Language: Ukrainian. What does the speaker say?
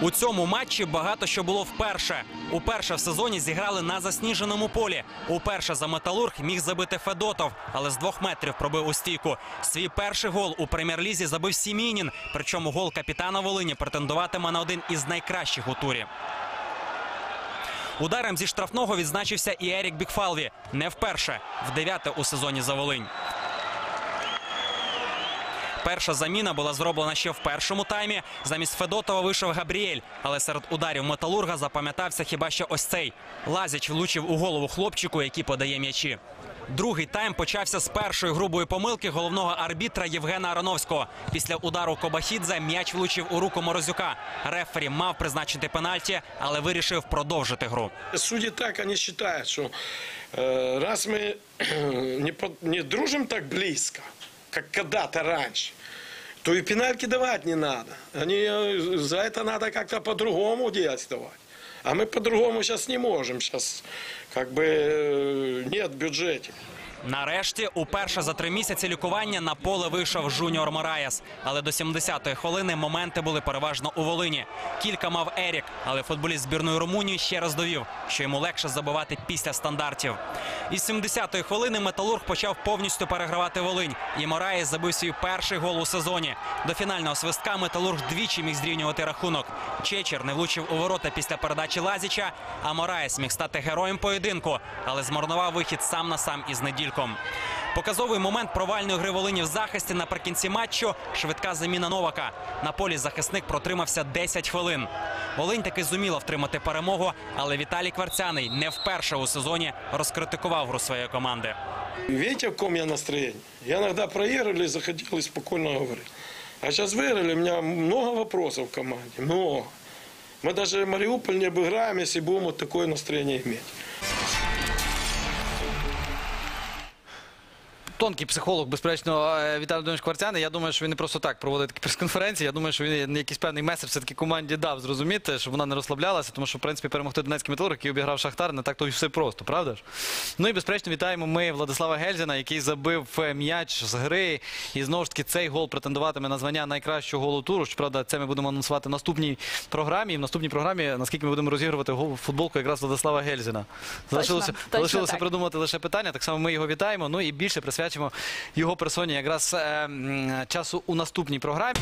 У цьому матчі багато що було вперше. Уперше в сезоні зіграли на засніженому полі. Уперше за металург міг забити Федотов, але з двох метрів пробив у стійку. Свій перший гол у прем'єр-лізі забив Сімінін. Причому гол капітана Волині претендуватиме на один із найкращих у турі. Ударом зі штрафного відзначився і Ерік Бікфалві. Не вперше, в дев'яте у сезоні за Волинь. Перша заміна була зроблена ще в першому таймі. Замість Федотова вийшов Габріель, але серед ударів металурга запам'ятався хіба що ось цей. Лазіч влучив у голову хлопчику, який подає м'ячі. Другий тайм почався з першої грубої помилки головного арбітра Євгена Ароновського. Після удару Кобахідзе м'яч влучив у руку Морозюка. Рефері мав призначити пенальті, але вирішив продовжити гру. Судьи так, они считают, что э, раз мы не, под- не дружим так близко, как когда-то раньше, то и пенальки давать не надо. Они, э, за это надо как-то по-другому действовать. А мы по-другому сейчас не можем. Сейчас как бы э, нет в бюджете. Нарешті, уперше за три місяці лікування на поле вийшов Жуніор Мораєс. Але до 70-ї хвилини моменти були переважно у Волині. Кілька мав Ерік, але футболіст збірної Румунії ще раз довів, що йому легше забивати після стандартів. Із 70-ї хвилини металург почав повністю перегравати Волинь. І Мораєс забив свій перший гол у сезоні. До фінального свистка металург двічі міг зрівнювати рахунок. Чечер не влучив у ворота після передачі Лазіча, а Мораєс міг стати героєм поєдинку, але змарнував вихід сам на сам із недільком. Показовий момент провальної гри Волині в захисті наприкінці матчу. Швидка заміна Новака. На полі захисник протримався 10 хвилин. Волинь таки зуміла втримати перемогу, але Віталій Кварцяний не вперше у сезоні розкритикував гру своєї команди. Видите, в каком я настроении? Я иногда проигрывали, захотел и спокойно говорить. А сейчас выиграли, у меня много вопросов в команде, много. Мы даже Мариуполь не обыграем, если будем вот такое настроение Тонкий психолог, безперечно, е, Віталій Володимирович Кварцяний. Я думаю, що він не просто так проводить такі прес-конференції. Я думаю, що він якийсь певний меседж все-таки команді дав зрозуміти, щоб вона не розслаблялася, тому що, в принципі, перемогти Донецький металург, який обіграв Шахтар, не так то й все просто, правда ж? Ну і безперечно, вітаємо ми Владислава Гельзіна, який забив е, м'яч з гри. І знову ж таки цей гол претендуватиме на звання найкращого голу туру. Щоправда, це ми будемо анонсувати в наступній програмі. І в наступній програмі, наскільки ми будемо розігрувати футболку якраз Владислава Гельзіна. Залишилося, точно залишилося так. придумати лише питання. Так само ми його вітаємо. Ну і більше присвячимо його персоні якраз е, часу у наступній програмі.